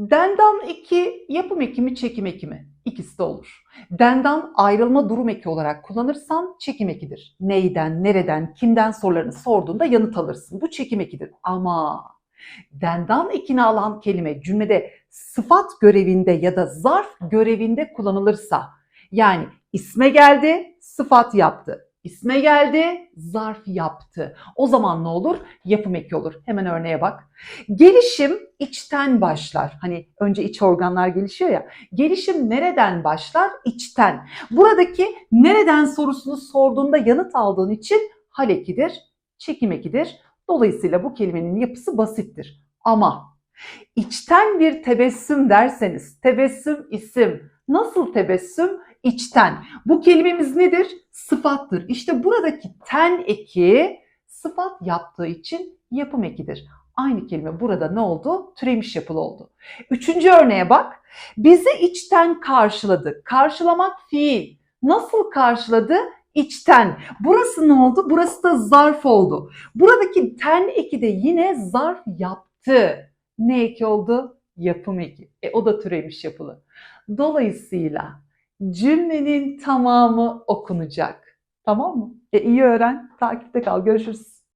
Dendan eki yapım eki mi çekim eki mi? İkisi de olur. Dendan ayrılma durum eki olarak kullanırsan çekim ekidir. Neyden, nereden, kimden sorularını sorduğunda yanıt alırsın. Bu çekim ekidir. Ama dendan ekini alan kelime cümlede sıfat görevinde ya da zarf görevinde kullanılırsa yani isme geldi, sıfat yaptı. İsme geldi, zarf yaptı. O zaman ne olur? Yapım eki olur. Hemen örneğe bak. Gelişim içten başlar. Hani önce iç organlar gelişiyor ya. Gelişim nereden başlar? İçten. Buradaki nereden sorusunu sorduğunda yanıt aldığın için hal ekidir, çekim ekidir. Dolayısıyla bu kelimenin yapısı basittir. Ama içten bir tebessüm derseniz, tebessüm isim. Nasıl tebessüm? İçten. Bu kelimemiz nedir? Sıfattır. İşte buradaki ten eki sıfat yaptığı için yapım ekidir. Aynı kelime burada ne oldu? Türemiş yapılı oldu. Üçüncü örneğe bak. Bizi içten karşıladı. Karşılamak fiil. Nasıl karşıladı? İçten. Burası ne oldu? Burası da zarf oldu. Buradaki ten eki de yine zarf yaptı. Ne eki oldu? Yapım eki. E, o da türemiş yapılı. Dolayısıyla cümlenin tamamı okunacak. Tamam mı? E, iyi öğren. Takipte kal. Görüşürüz.